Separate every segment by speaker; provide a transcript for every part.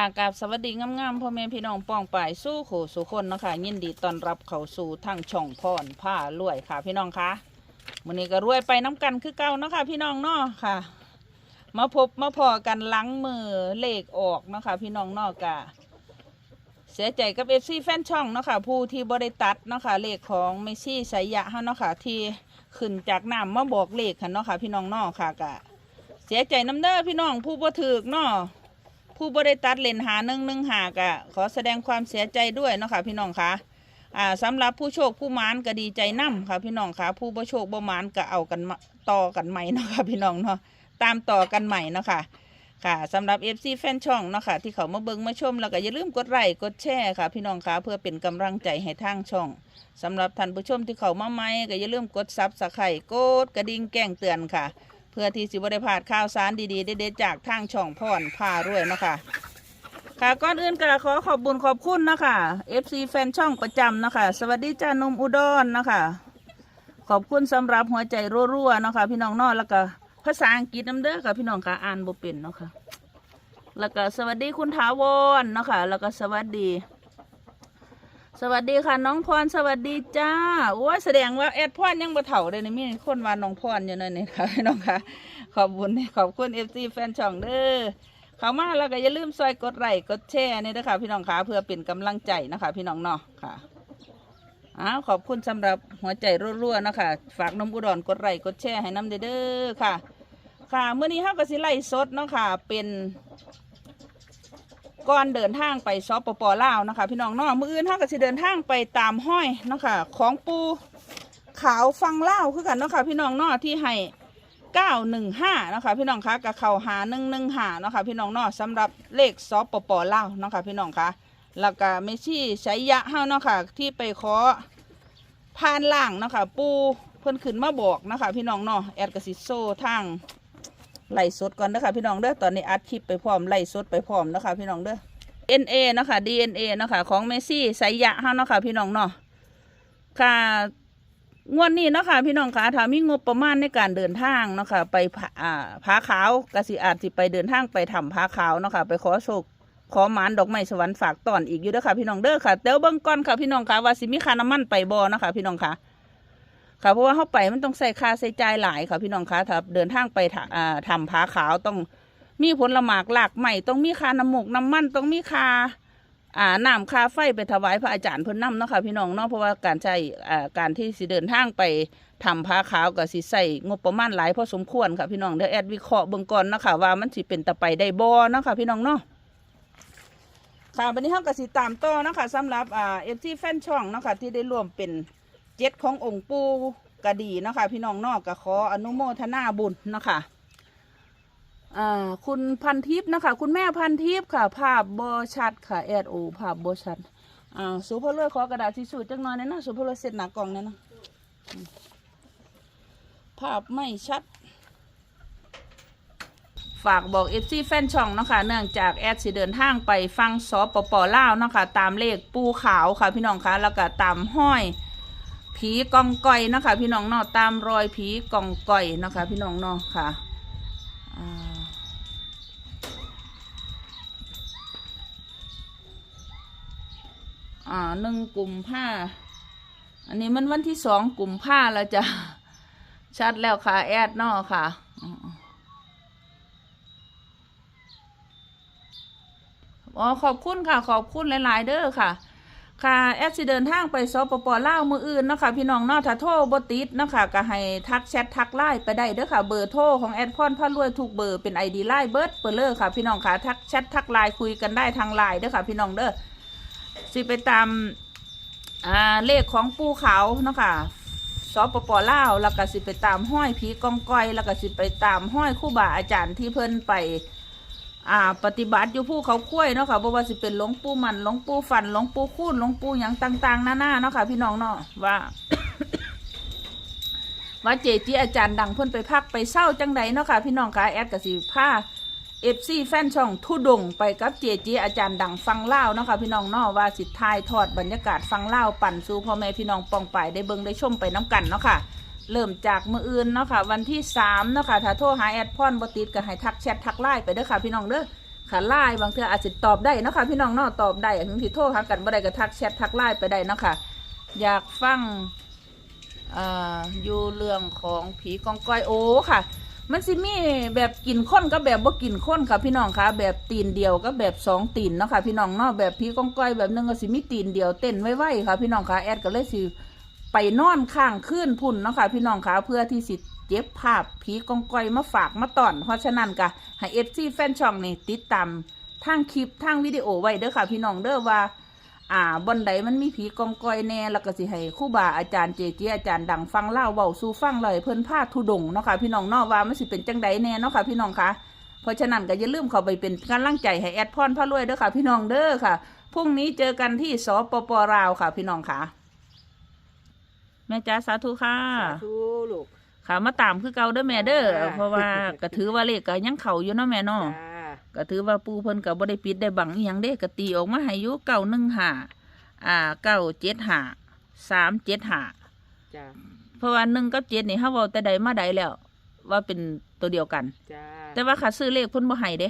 Speaker 1: ค่ะกับสวัสดีงามๆพ่อแม่พี่น้องป้องป่ายสู้โขสู่คนเนาะคะยินดีต้อนรับเข้าสู่ทางช่องพรผ้ารวยค่ะ พี่น้องคะวันนี้ก็รวยไปน้ำกันคือเก่าเนาะค่ะ พี่น้องเนาะค่ะ มาพบมาพอกันหลังมือเลขออกเนาะค่ะ พี่น้องเนาะกะเสียใจกับเอฟซีแฟนช่องเนาะค่ะผู้ที่บริตัดเนาะค่ะเลขของเมซี่สายยะเฮาเนาะค่ะที่ขึ้นจากน้ำมาบอกเลขค่ะเนาะค่ะ พี่น้องเนาะค่ะกะเสียใจน้ำเด้อพี่น้องผู้บ่ถือกเนาะ ผู้บริตัดเลนหาหนึ่งหนึ่งหากะขอแสดงความเสียใจด้วยเนาะค่ะพี่น้องคะอ่าสำหรับผู้โชคผู้มานก็ดีใจนํค่ะพี่น้องคะผู้บ่โชคบ่มานก็เอากันมาต่อกันใหม่เนาะค่ะพี่น้องเนาะตามต่อกันใหม่เนาะค่ะค่ะสำหรับ FC แฟนช่องเนาะค่ะที่เขามาเบิ่งมาชมแล้วก็อย่าลืมกดไลค์กดแชร์ค่ะ พี่น้องคะเพื่อเป็นกำลังใจให้ทางช่องสำหรับท่านผู้ชมที่เขามาใหม่ก็อย่าลืมกดซับสไครต์กดกระดิ่งแจ้งเตือนค่ะ พื่อที่สิบได้พลาดข่าวสารดีๆเด็ดๆจากทางช่องพรพารวยเนาะค่ะค่ะก่อนอื่นก็ขอขอบบุญขอบคุณนะคะ FC แฟนช่องประจำนะคะ สวัสดีจ้าหนมอุดรนะคะขอบคุณสำหรับหัวใจรัวๆนะคะ พี่น้องนอแล้วก็ภาษาอังกฤษน้ำเด้อค่ะพี่น้องค่ะอ่านบ่เป็นเนาะค่ะแล้วก็สวัสดีคุณถาวรเนาะค่ะแล้วก็สวัสดี สวัสดีค่ะน้องพรสวัสดีจ้าโอ้ยแสดงว่าแอดพรยังบ่เถ่าเลยนี่มีคนว่าน้องพรอยู่นั่นนี่ค่ะพี่น้องค่ะขอบคุณขอบคุณ FC แฟนช่องเด้อเข้ามาแล้วก็อย่าลืมซอยกดไลค์กดแชร์นี่นะคะพี่น้องคะเพื่อเป็นกำลังใจนะคะ พี่น้องเนาะค่ะอ้าวขอบคุณสำหรับหัวใจรัวๆนะคะฝากนมอุดรกดไลค์กดแชร์ให้น้ำเด้อค่ะ ค่ะเมื่อนี้เฮาก็สิไล่สดเนาะค่ะ เป็น ก่อนเดินทางไปซอปปลาวนะคะ พี่น้องเนาะมืออื่นเฮาก็สิเดินทางไปตามห้อยเนาะค่ะของปูขาวฟังเล่าคือกันเนาะค่ะพี่น้องเนาะที่ให้เก้าหนึ่งห้านาะคะพี่น้องคะกับเขาหาหนึ่งหนึ่งหาเนาะคะพี่น้องเนาะสำหรับเลขซอปปลาวเนาะคะพี่น้องคะแล้วก็เมชี่ใช้ยะเฮาเนาะค่ะที่ไปขอผ่านล่างเนาะค่ะปูเพิ่นขึ้นมาบอกนะคะพี่น้องเนาะแอดกสิโซทาง ไล่สดก่อนเด้อค่ะพี่น้องเด้อตอนนี้อัดคลิปไปพร้อมไล่สดไปพร้อมนะคะพี่น้องเด้อ NA เนาะคะ DNA เนาะคะของเมซี่ไซยะเฮาเนาะคะพี่น้องเนาะค่ะงวดนี้เนาะค่ะพี่น้องคะถ้ามีงบประมาณในการเดินทางเนาะค่ะไปผาอ่าผาขาวกสิอาจสิไปเดินทางไปทำผาขาวเนาะค่ะไปขอโชคขอหมานดอกไม้สวรรค์ฝากตอนอีกอยู่เด้อค่ะพี่น้องเด้อค่ะเดี๋ยวเบิ่งก่อนค่ะพี่น้องคะว่าสิมีคาน้ำมันไปบ่เนาะค่ะพี่น้องคะ ค่ะเพราะว่าเข้าไปมันต้องใส่ค่าใส่จ่ายหลายค่ะพี่น้องคะถ้าเดินทางไปทะอ่าทำผาขาวต้องมีผลหมากหลากใหม่ต้องมีค่าน้ำหมกน้ำมันต้องมีค่าอ่าน้ำค่าไฟไปถวายพระอาจารย์เพิ่นนำเนาะค่ะพี่น้องเนาะเพราะว่าการใช้อ่าการที่สิเดินทางไปทำผ้าขาวกับสิใส่งบประมาณหลายพอสมควรค่ะพี่น้องเดี๋ยวแอดวิเคราะห์เบิ่งก่อนเนาะค่ะว่ามันสิเป็นตะไปได้บ่เนาะค่ะพี่น้องเนาะค่ะวันนี้เฮาก็สิตามต่อเนาะค่ะสำหรับอ่า FT แฟนช่องเนาะค่ะที่ได้ร่วมเป็น เจ็ดขององค์ปู่กะดีเนาะค่ะพี่น้องนาะก็ขออนุโมทนาบุญเนาะคะอ่าคุณพันทิพย์นะคะ คุณแม่พันทิพย์ค่ะ ภาพบอชัดค่ะแอดโอภาพบอชัดอ่าสุภาพเลือขอกระดาษทิชชู่จังหน่อยนะนะสุภาพเลือเสร็จหนากล่องเนี่นะภาพไม่ชัด ฝากบอกเอฟซีแฟนช่องเนาะคะเนื่องจากแอดสิเดินทางไปฟังสปปลาวเนาะคะตามเลขปูขาวค่ะพี่น้องคะแล้วก็ตามห้อย ผีกองก่อยนะคะพี่น้องเนาะตามรอยผีกองก่อยนะคะพี่น้องเนาะค่ะอ่าหนึ่งกลุ่มผ้า อันนี้มันวันที่สองกลุ่มผ้าแล้วจะชัดแล้วค่ะ แอดนอค่ะอ๋ออ๋อขอบคุณค่ะ ขอบคุณหลาย ๆ เด้อค่ะ ค่ะแอดสิเดินทางไปสปปลาวมืออื่นเนาะคะพี่น้องเนาถ้าโทรบติดเนาะคะก็ให้ทักแชททักไลน์ไปได้เด้อค่ะเบอร์โทรของแอดพรพารวยทุกเบอร์เป็นไอดีไลน์เบิร์ดเปเลอร์ค่ะพี่น้องค่ะทักแชททักไลน์คุยกันได้ทางไลน์เด้อค่ะพี่น้องเด้อสิไปตามอ่าเลขของปูเขาเนาะค่ะสปปลาวแล้วก็สิไปตามห้อยผีกองก้อยแล้วก็สิไปตามห้อยคู่บาอาจารย์ที่เพิ่นไป อ่า ปฏิบัติอยู่ผู้เขาคุ้ยเนาะค่ะบ่ว่าสิเป็นหลวงปู่มันหลวงปู่ฟันหลวงปู่คูนหลวงปู่หยังต่างๆหน้าๆเนาะค่ะ พี่น้องเนาะว่า ว่าเจจีอาจารย์ดังเพิ่นไปพักไปเศร้าจังใดเนาะค่ะพี่น้องค่ะแอดกับสิผ้าเอฟซีแฟนช่องทุดงไปกับเจจีอาจารย์ดังฟังเล่าเนาะค่ะพี่น้องเนาะว่าสิทายทอดบรรยากาศฟังเล่าปั่นสู่พ่อแม่พี่น้องปองไปได้เบิ่งได้ชมไปน้กันเนาะค่ะ เริ่มจากมืออื่นเนาะค่ะวันที่สามเนาะค่ะถ้าโทรหาแอดพอนบติดก็ให้ทักแชททักไลน์ไปเด้อค่ะพี่น้องเด้อค่ะไลน์บางเทื่ออาจจะตอบได้เนาะค่ะพี่น้องเนาะตอบได้ถึงที่โทรหากันบ่ได้ก็ทักแชททักไลน์ไปได้เนาะค่ะอยากฟังอ่าอยู่เรื่องของผีกองก้อยโอ้ค่ะ มันสิมีแบบกินข้นกับแบบบ่กินข้นค่ะพี่น้องคะแบบตีนเดียวกับแบบสองตีนเนาะค่ะพี่น้องเนาะแบบผีกองก้อยแบบหนึงก็สิมีตีนเดียวเต้นไว้ๆค่ะพี่น้องคะแอดก็เลยสิ ไปนอนข้างขึ้นพุ่นเนาะค่ะพี่น้องคะเพื่อที่สิเจ็บภาพผีกองก้อยมาฝากมาตอน เพราะฉะนั้นก็ให้เอฟซีแฟนช่องนี่ติดตามทางคลิปทางวิดีโอไว้เด้อค่ะ พี่น้องเด้อว่า อ่าบอนใดมันมีผีกองกอยแน่แล้วก็สิให้ครู่บาอาจารย์เจเจอาจารย์ดังฟังเล่าเบาสู่ฟังเลยเพิ่นพาทุดงเนาะค่ะพี่น้องเนาะว่ามันสิเป็นจังใดแน่เนาะค่ะพี่น้องคะเพราะฉะนั้นก็อย่าลืมเข้าไปเป็นกำลังใจให้แอดพรพระรวยเด้อค่ะ พี่น้องเด้อค่ะพรุ่งนี้เจอกันที่สปปลาวค่ะ พี่น้องค่ะ แม่จ้าสาธุค่ะ
Speaker 2: สาธุลูก
Speaker 1: ค่ะมาตามคือเก่าเด้อแม่เด้อ
Speaker 2: จ้า
Speaker 1: เพราะว่าก็ถือว่าเลขก็ยังเข้าอยู่เนาะแม่เนาะ
Speaker 2: จ้า
Speaker 1: ก็ถือว่าปูเพิ่นก็บ่ได้ปิดได้บังอีหยังเด้ก็ตีออกมาให้อยู่เก้าหนึ่งห้าอ่าเก้าเจ็ดห้าสามเจ็ดห้า
Speaker 2: จ้า
Speaker 1: เพราะว่าหนึ่งกับเจ็ดนี่เฮาเว้าแต่ใดมาใดแล้ว ว่าเป็นตัวเดียวกัน
Speaker 2: จ้า
Speaker 1: แต่ว่าค่าซื้อเลขเพิ่นบ่ให้เด้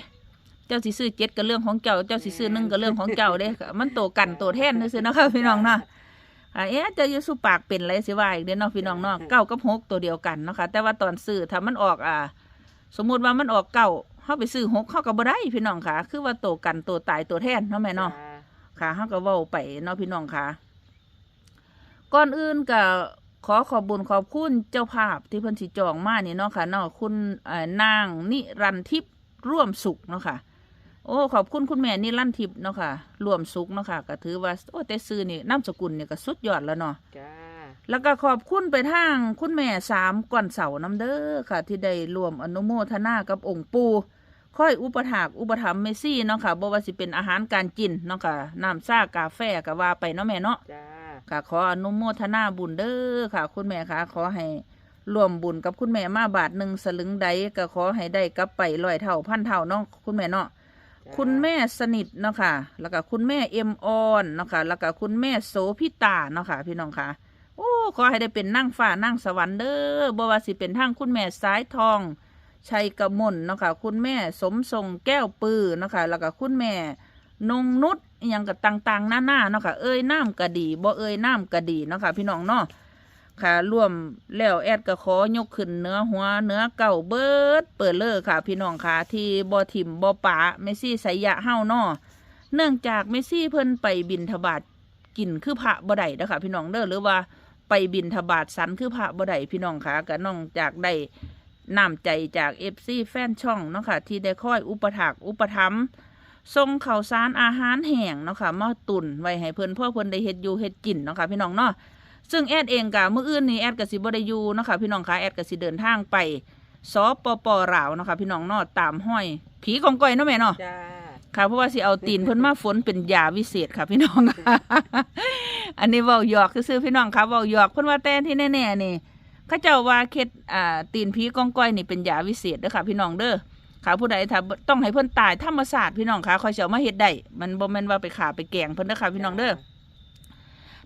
Speaker 1: เจ้าสิซื้อเจ็ดก็เรื่องของเจ้า เจ้าสิซื้อหนึ่งก็เรื่องของเจ้าเด้ก็มันโตกันโตแทนซื่อๆเนาะค่ะพี่น้องเนาะ อ่าเอ๊ะเจะอยู่สุปากเป็นไรสิว่าอีกเด้เนาะพี่น้องเนาะเก้ากับหกตัวเดียวกันเนาะค่ะแต่ว่าตอนซื้อถ้ามันออกอ่า สมมุติว่ามันออกเก้าเฮาไปซื้อหกเฮาก็บ่ได้พี่น้องค่ะ คือว่าโตกันโตตายโตแทนเนาะแม่เนาะค่ะเฮาก็เว้าไปเนาะพี่น้องค่ะ ก่อนอื่นก็ขอขอบบุญขอบคุณเจ้าภาพที่เพิ่นสิจองมานี่เนาะค่ะเนาะคุณเอ่อนางนิรันทิพย์ร่วมสุขเนาะค่ะ โอ้ขอบคุณคุณแม่นิรันทิพย์เนาะค่ะร่วมสุขเนาะค่ะก็ถือว่าโอ้แต่ซื้อนี่นามสกุลนี่ก็สุดยอดแล้วเนาะ
Speaker 2: จ้า
Speaker 1: แล้วก็ขอบคุณไปทางคุณแม่สามก่อนเสาน้ำเด้อค่ะ ที่ได้รวมอนุโมทนากับองค์ปู่ค่อยอุปถากอุปถัมภ์เมซี่เนาะค่ะบ่ว่าสิเป็นอาหารการกินเนาะค่ะน้ำซ่ากาแฟก็ว่าไปเนาะแม่เนาะ
Speaker 2: จ้า
Speaker 1: ค่ะขออนุโมทนาบุญเด้อค่ะ คุณแม่ค่ะ ขอให้รวมบุญกับคุณแม่มาบาทหนึ่งสลึงใดก็ขอให้ได้กลับไปร้อยเท่าพันเท่าเนาะคุณแม่เนาะ
Speaker 2: จ้า
Speaker 1: คุณแม่สนิทเนาะค่ะ แล้วก็คุณแม่เอ็มออนเนาะค่ะ แล้วก็คุณแม่โสพิตาเนาะค่ะ พี่น้องค่ะ โอ้ขอให้ได้เป็นนั่งฟ้านั่งสวรรค์เด้อบ่ว่าสิเป็นทางคุณแม่สายทอง ชัยกมลเนาะค่ะ คุณแม่สมทรงแก้วปือเนาะค่ะ แล้วก็คุณแม่นงนุชอหยังกับต่างๆหน้าหน้าๆเนาะค่ะ เอ้ยน้ำกะดีบ่เอ้ยน้ำกะดีเนาะค่ะ พี่น้องเนาะ ค่ะร่วมแล้วแอดก็ขอยกขึ้นเนื้อหัวเนื้อเก่าเบิดเปิดเลยค่ะ พี่น้องค่ะที่บ่ถิ่มบ่ปะเมซี่ไสยะเฮาเนาะเนื่องจากเมซี่เพิ่นไปบินทบาทกินคือพระบ่ได้เด้อค่ะพี่น้องเด้อหรือว่าไปบินทบาทสันคือพระบ่ได้พี่น้องค่ะก็น้องจากได้น้ำใจจาก FC แฟนช่องเนาะค่ะที่ได้ค่อยอุปถักอุปถัมภ์ส่งข่าวสารอาหารแห้งเนาะค่ะมาตุนไว้ให้เพิ่นเพื่อเพิ่นได้เฮ็ดอยู่เฮ็ดกินเนาะค่ะพี่น้องเนาะ ซึ่งแอดเองกะเมื่ออื่นนี้แอดกสิบได้อยู่เนาะคะพี่น้องคะแอดกสิเดินทางไปสปปลาวเนาะคะพี่น้องเนาะตามห้อย ผีกองก้อยเนาะแม่เนาะ
Speaker 2: จ้า
Speaker 1: ค่ะเพราะว่าสิเอาตีนเพิ่นมาฝนเป็นยาวิเศษค่ะพี่น้อง อันนี้เว้าหยอกซื่อๆพี่น้องค่ะเว้าหยอกเพิ่นว่าแต่ที่แน่ๆนี่เขาเจ้าว่าเคล็ดอ่าตีนผีกองก้อยนี่เป็นยาวิเศษเด้อค่ะ พี่น้องเด้อค่ะผู้ใดถ้าต้องให้เพิ่นตายธรรมศาสตร์พี่น้องค่ะค่อยสิเอามาเฮ็ดได้มันบ่แม่นว่าไปขาไปแกล้งเพิ่นเด้อค่ะพี่น้องเด้อ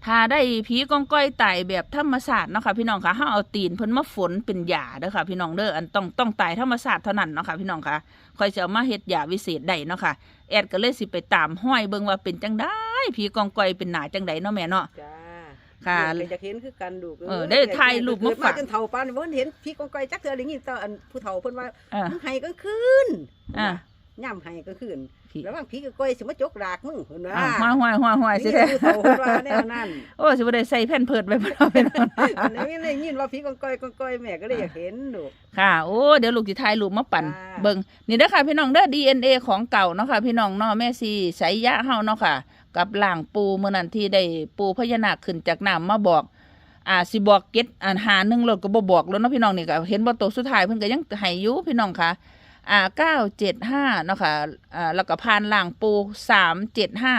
Speaker 1: ถ้าได้ผีกองก้อยไตแบบธรรมศาสตร์เนาะค่ะพี่น้องคะเฮาเอาตีนเพิ่นมาฝนเป็นยาเด้อค่ะพี่น้องเด้ออันต้องต้องตายธรรมศาสตร์เท่านั้นเนาะค่ะพี่น้องคะค่อยจะเอามาเฮ็ดยาวิเศษได้เนาะค่ะแอดก็เลยสิไปตามห้อยเบิ่งว่าเป็นจังได้ผีกองก้อยเป็นหนาจังไดเนาะแม่เนาะ
Speaker 2: จ้า
Speaker 1: ค่ะ
Speaker 2: ลูกก็อยากเห็นคือกันดูก
Speaker 1: เออได้ถ่ายรูปมาฝาก
Speaker 2: เกิดจนเฒ่าปานนี้บ่เห็นพี่กองก้อยจักเทื่อได้ยินแต่อันผู้เฒ่าเพิ่นว่า
Speaker 1: อ่า
Speaker 2: มึงให้กลางคืน
Speaker 1: อ่า
Speaker 2: ย่ำให้กลางคืน
Speaker 1: ผี
Speaker 2: แล้วว่าพี่กองก้อยสิมาจกดากมึงเพิ่นว่า
Speaker 1: อ่าห้อยห้อยห้อยห้อยสิ
Speaker 2: นี่
Speaker 1: แท้
Speaker 2: ผู้เฒ่าเพิ่นว่าแนวนั้น
Speaker 1: โอ้สิบ่ได้ใส่แผ่นเพิดไว้บ่เนาะพี่น้อง
Speaker 2: อันนี้ได้ยินว่าพี่กองก้อยกองก้อยแม่ก็เลยอยากเห็นดูก
Speaker 1: ค่ะโอ้เดี๋ยวลูกสิถ่ายรูปมาปั่น
Speaker 2: จ้า
Speaker 1: เบิ่งนี่เด้อค่ะพี่น้องเด้อ DNA ของเก่าเนาะค่ะพี่น้องเนาะแม่ซีไสยะเฮาเนาะค่ะ กับล่างปูเมื่อนั้นที่ได้ปูพญานาคขึ้นจากน้ำมาบอกอ่าสิบอกเก็ตอ่าหาหนึ่งรถก็บ่บอกแล้วเนาะพี่น้องนี่ก็เห็นบ่ตัวสุดท้ายเพิ่นก็ยังให้อยู่พี่น้องค่ะ อ่าเก้าเจ็ดห้าเนาะค่ะอ่าแล้วก็พานล่างปูสามเจ็ดห้า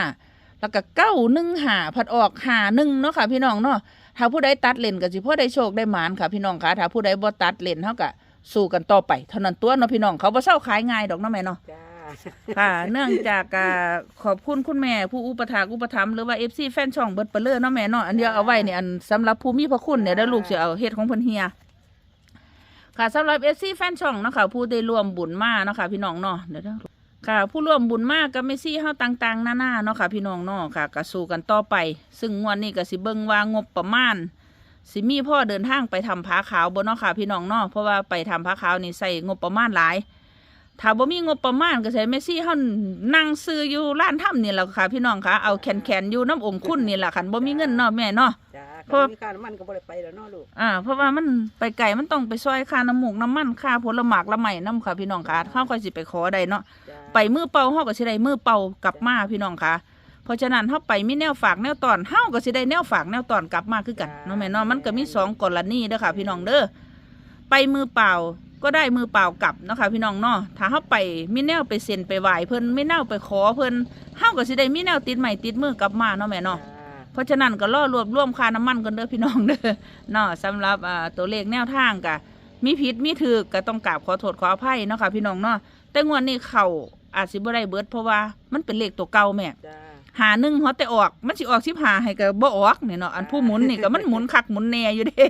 Speaker 1: แล้วก็เก้าหนึ่งหาผัดออกหาหนึ่งเนาะค่ะพี่น้องเนาะถ้าผู้ใดตัดเลนก็สิพอได้โชคได้หมานค่ะพี่น้องค่ะถ้าผู้ใดบ่ตัดเลนเฮาก็สู้กันต่อไปเท่านั้นตัวเนาะพี่น้องเขาบ่เศร้าขายง่ายดอกเนาะแม่เนาะ
Speaker 2: จ้า
Speaker 1: ค่ะ เนื่องจากอ่าขอบคุณคุณแม่ผู้อุปถากอุปถัมภ์หรือว่า FC แฟนช่องเบิดเปเลอเนาะแม่เนาะอันเดียวเอาไว้เนี่ยอันสำหรับผู้มีพระคุณเนี่ยแล้วลูกสิเอาเฮ็ดของเพิ่นเฮีย ค่ะสำหรับเอซี่แฟนช่องเนาะค่ะผู้ได้ร่วมบุญมาเนาะค่ะพี่น้องเนาะเดี๋ยวค่ะ ผู้ร่วมบุญมากก็ไม่ซี่เฮาต่างๆนานาเนาะค่ะพี่น้องเนาะค่ะก็สู้กันต่อไป ซึ่งงวดนี้ก็สิเบิ่งว่างบประมาณสิมีพ่อเดินทางไปทำผาขาวบนเนาะค่ะพี่น้องเนาะเพราะว่าไปทำผาขาวนี่ใส่งบประมาณหลาย ถ้าบ่มีงบประมาณก็ใส่เมซี่เฮานั่งซื้ออยู่ร้านถ้ำนี่แหละค่ะ พี่น้องค่ะเอาแขนๆอยู่น้ำอมคุณนี่แหละคันบ่มีเงินเนาะแม่เนาะ
Speaker 2: จ้า
Speaker 1: เพราะ
Speaker 2: มีการมันก็บ่ได้ไปแล้วเนาะลูก
Speaker 1: อ่าเพราะว่ามันไปไก่มันต้องไปซอยค่าน้ำหมูกน้ำมันค่าผลหมากละไหมน้ำค่ะพี่น้องค่ะเฮาก็สิไปขอได้เนาะ
Speaker 2: จ้า
Speaker 1: ไปมือเป่าเฮาก็สิได้มือเป่ากลับมาพี่น้องค่ะ เพราะฉะนั้นเฮาไปมีแนวฝากแนวตอนเฮาก็สิได้แนวฝากแนวตอนกลับมาคือกันเนาะแม่เนาะมันก็มีสองกรณีเด้อค่ะ พี่น้องเด้อไปมือเปล่า ก็ได้มือเปล่ากลับเนาะค่ะพี่น้องเนาะถ้าเฮาไปมีแนวไปเซ็นไปไหว้เพิ่นมีแนวไปขอเพิ่นเฮาก็สิได้มีแนวติดใหม่ติดมือกลับมาเนาะแม่เนาะ
Speaker 2: จ้า
Speaker 1: เพราะฉะนั้นก็รอรวบรวมค่าน้ำมันกันเด้อพี่น้องเด้อเนาะสำหรับอ่าตัวเลขแนวทางกะมีผิดมีถูกก็ต้องกราบขอโทษขออภัยเนาะค่ะพี่น้องเนาะแต่งวดนี้เข้าอาจสิบ่ได้เบิดเพราะว่ามันเป็นเลขตัวเก่าแม่
Speaker 2: จ้า
Speaker 1: หาหนึ่งฮอดแต่ออก มันสิออกสิบหาให้ก็บ่ออกนี่เนาะอันผู้หมุนนี่ก็มันหมุนคักหมุนแน่อยู่เด้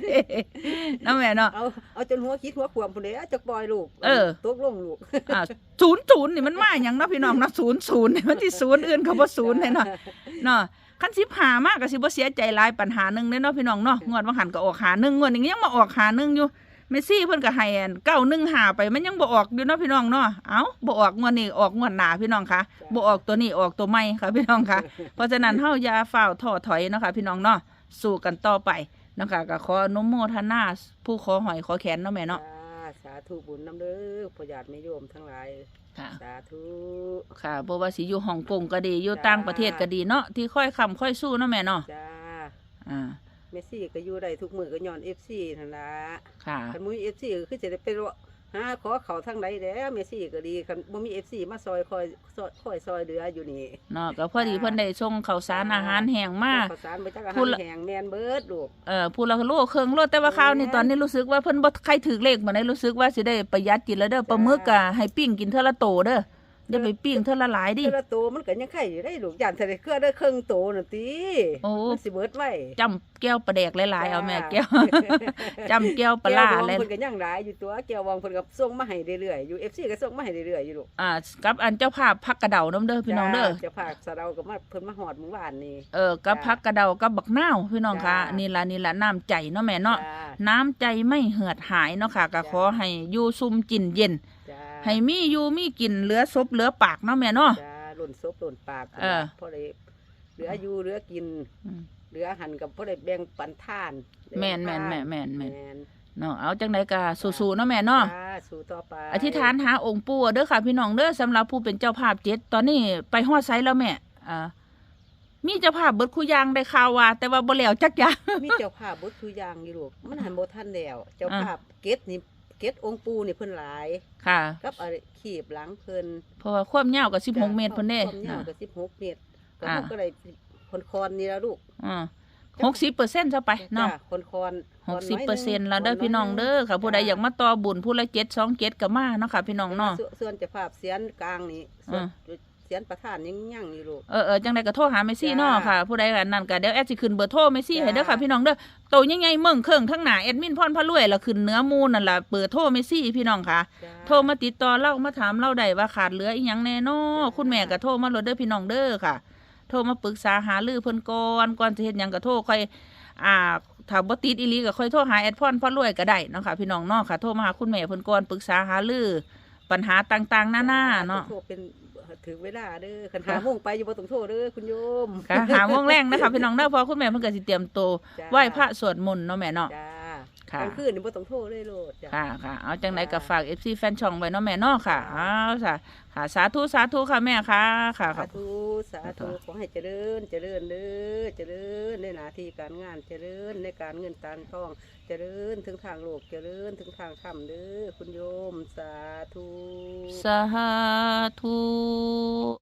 Speaker 1: เนาะแม่เนาะ
Speaker 2: เอาเอาจนหัวคิดหัวขวมพุ่นเด้อจักปล่อยลูก
Speaker 1: เออ
Speaker 2: ตกลงลูก
Speaker 1: อ่าศูนย์ศูนย์นี่มันมาหยังเนาะพี่น้องเนาะศูนย์ศูนย์นี่มันที่ศูนย์อื่นเขาบ่ศูนย์เลยเนาะเนาะคันสิบหามากก็สิบ่เสียใจหลายปัญหาหนึ่งเด้อเนาะพี่น้องเนาะงวดว่าหันก็ออกหาหนึ่งงวดนี้ยังมาออกหาหนึ่งอยู่ เมสซี่เพิ่นก็ให้อันเก้าหนึ่งหาไปมันยังบ่ออกอยู่เนาะพี่น้องเนาะเอ้าบ่ออกงวดนี้ออกงวดหน้าพี่น้องคะบ่ออกตัวนี้ออกตัวใหม่ค่ะพี่น้องคะเพราะฉะนั้นเฮาอย่าฝ่าวท้อถอยเนาะค่ะพี่น้องเนาะสู้กันต่อไปเนาะคะก็ขออนุโมทนาผู้ขอหอยขอแขนเนาะแม่เนาะ
Speaker 2: จ้าสาธุบุญนำเด้อพ่อญาติแม่โยมทั้งหลาย
Speaker 1: ค่ะ
Speaker 2: สาธุ
Speaker 1: ค่ะบ่ว่าสิอยู่ฮ่องกงก็ดีอยู่ต่างประเทศก็ดีเนาะที่ค่อยค้ำค่อยสู้เนาะแม่เนาะ
Speaker 2: จ้า
Speaker 1: อ่า
Speaker 2: เมสซี่ก็อยู่ได้ทุกมื้อก็ย้อน FC นั่นล่ะ
Speaker 1: ค่ะ
Speaker 2: คันบ่มี FC ก็คือจะได้ไปรอหาขอเขาทางใดแล้วเมสซี่ก็ดีคันบ่มี FC มาซอยคอยซอยคอยซอยเหลืออยู่นี่
Speaker 1: เนาะก็พอดีเพิ่นได้ส่งข้าวสารอาหารแห้งมา
Speaker 2: ข้าวสารมาจากอา
Speaker 1: พู
Speaker 2: หา
Speaker 1: ด
Speaker 2: ร
Speaker 1: ละ
Speaker 2: แห้งแม่นเบิดลูก
Speaker 1: เอ่อผู้ละโลเครื่องโลแต่ว่าข้าวนี่ตอนนี้รู้สึกว่าเพิ่นบ่ใครถือเลขมาได้รู้สึกว่าสิได้ประหยัดกินแล้วเด้อปลาหมึกก็ให้ปิ้งกินเท่าละโตเด้อ อย่าไปปิ้งเท่าละหลายดิ
Speaker 2: เทื่อละโตมันก็ยังไข่อยู่ได้ลูกย่านใส่ได้เครือได้ครึ่งโตน่ะติ
Speaker 1: โอ้
Speaker 2: มันสิเบิดไว้
Speaker 1: จำแก้วปลาแดกหลายๆเอาแม่
Speaker 2: จ้า
Speaker 1: แก้วจำแก้วปลาร้า
Speaker 2: แก้ววอง
Speaker 1: เลย
Speaker 2: เพิ่นก็ยังหลายอยู่ตัวแก้ววองเพิ่นก็ส่งมาให้เรื่อยๆอยู่ FC ก็ส่งมาให้เรื่อยๆอยู่ลูก
Speaker 1: อ่ากับอันเจ้าภาพพักกระเดาน้ำเด้อพี่น้องเด้อ
Speaker 2: จ้าเจะพากสะเดาก็มาเพิ่นมาฮอดมื้อวานนี่
Speaker 1: เออกับ
Speaker 2: จ้า
Speaker 1: พักกระเดากับบักนาวพี่น้องค่ะ
Speaker 2: จ้านี่
Speaker 1: นี่ล่ะนี่ล่ะน้ำใจเนาะแม่เนาะ
Speaker 2: จ้า
Speaker 1: น้ำใจไม่เหือดหายเนาะค่ะก็
Speaker 2: จ้า
Speaker 1: ขอให้อยู่ซุ่มกินเย็น
Speaker 2: จ้า
Speaker 1: ให้มีอยู่มีกินเหลือศพเหลือปากเนาะแม่เนาะ
Speaker 2: จ้าหล่นซบหล่นปาก
Speaker 1: เออ
Speaker 2: พอได้เหลืออยู่เหลือกิน
Speaker 1: อืม
Speaker 2: เหลือหันกับพอได้แบ่งปันทาน
Speaker 1: แม่นแม่น
Speaker 2: บ่ง
Speaker 1: แม่นแม่น
Speaker 2: แม่น
Speaker 1: เนาะเอาจังไดก็สู้ๆเนาะแม่เนาะ
Speaker 2: จ้าสู่ต่อไป
Speaker 1: อธิษฐานหาองค์ปู่เด้อค่ะพี่น้องเด้อสำหรับผู้เป็นเจ้าภาพเจ็ดตอนนี้ไปฮอดไซแล้วแม่อ่ามีเจ้าภาพเบิดคู่อยางได้ข่าวว่า แต่ว่าบ่แล้วจักอย่าง
Speaker 2: มีเจ้าภาพเบดคืออย่างอยู่ลูกมันหันบ่ทันแล้ว เจ้า
Speaker 1: อ่า
Speaker 2: ภาพเกตนี่ เกตองค์ปูนี่เพิ่นหลาย
Speaker 1: ค่ะ
Speaker 2: กับอะไรขีบหลังเพิ่น
Speaker 1: เพราะว่าความยาวก็16เมตรพุ่นเด้
Speaker 2: ความยาวก็16เมตรก็
Speaker 1: อ่า
Speaker 2: มันก็ได้คนคอนนี่ละลูก
Speaker 1: อ่า60%ซะไปเนาะ
Speaker 2: จ้คนคอน
Speaker 1: หกสิบเปอร์เซ็นต์แล้วเด้อพี่น้องเด้อค่ะผู้ใดอยากมาต่อบุญผู้ละเจ็ดสองเจ็ดก็มาเนาะค่ะพี่น้องเนาะ
Speaker 2: ส่วนส่วนเจ้าภาพเสียนกลางนี่ส่วน
Speaker 1: อ่า
Speaker 2: เสียนประธานยังยังอยู่ลูก
Speaker 1: เออเออจังใดก็โทรหาเมซี่เนาะ
Speaker 2: จ้า
Speaker 1: ค่ะ ผู้ใดกันนั่นก็เดี๋ยวแอดสิขึ้นเบอร์โทรเมซี่
Speaker 2: จ้า
Speaker 1: ให้เด้อค่ะพี่น้องเด้อโตยังไงเมืองเครื่องทั้งหน้าแอดมินพรพระรวยแล้วขึ้นเนื้อมูนั่นล่ะเบอร์โทรเมซี่พี่น้องค่ะ
Speaker 2: จ้า
Speaker 1: โทรมาติดต่อเล่ามาถามเล่าได้ว่าขาดเหลืออีหยังแน่เนาะ
Speaker 2: จ้า
Speaker 1: คุณแม่ก็โทรมาโลดเด้อพี่น้องเด้อค่ะ โทรมาปรึกษาหารือเพิ่นก่อนก่อนสิเฮ็ดหยังก็โทรค่อยอ่าถ้าบ่ติดอีหลีก็ค่อยโทรหาแอดพรพระรวยก็ได้เนาะค่ะพี่น้องเนาะค่ะโทรมาหาคุณแม่เพิ่นก่อนปรึกษาหารือปัญหาต่างๆนานาเนาะ
Speaker 2: โทรเป็น ถึงเวลาเด้อคันหาโมงไปอยู่บ่ต้องโทรเด้อคุณโยม
Speaker 1: ค่ะหาโมงแรงนะคะพี่น้องเด้อเพอคุณแม่เพิ่นก็สิเตรียมตัว
Speaker 2: จ้า
Speaker 1: ไหว้พระสวดมนต์เนาะแม่เนาะ
Speaker 2: จ้า
Speaker 1: ค่ะ
Speaker 2: กลางคืนนี่บ่ต้องโทรเลยโลดจ้า
Speaker 1: ค่ะค่ะเอาจังไดก็
Speaker 2: จ้า
Speaker 1: ฝาก FC แฟนช่องไว้เนาะแม่เนาะค่ะ
Speaker 2: จ้า
Speaker 1: เอาค่ะค่ะสาธุสาธุค่ะแม่ค่ะค่ะขอ
Speaker 2: สา
Speaker 1: บ
Speaker 2: ธุสาธุขอให้เจริญเจริญเด้อเจริญในหน้าที่การงานเจริญในการเงินการทอง เจริญถึงทางโลกเจริญถึงทางธรรมเด้อคุณโยมสาธุ
Speaker 1: สาธุ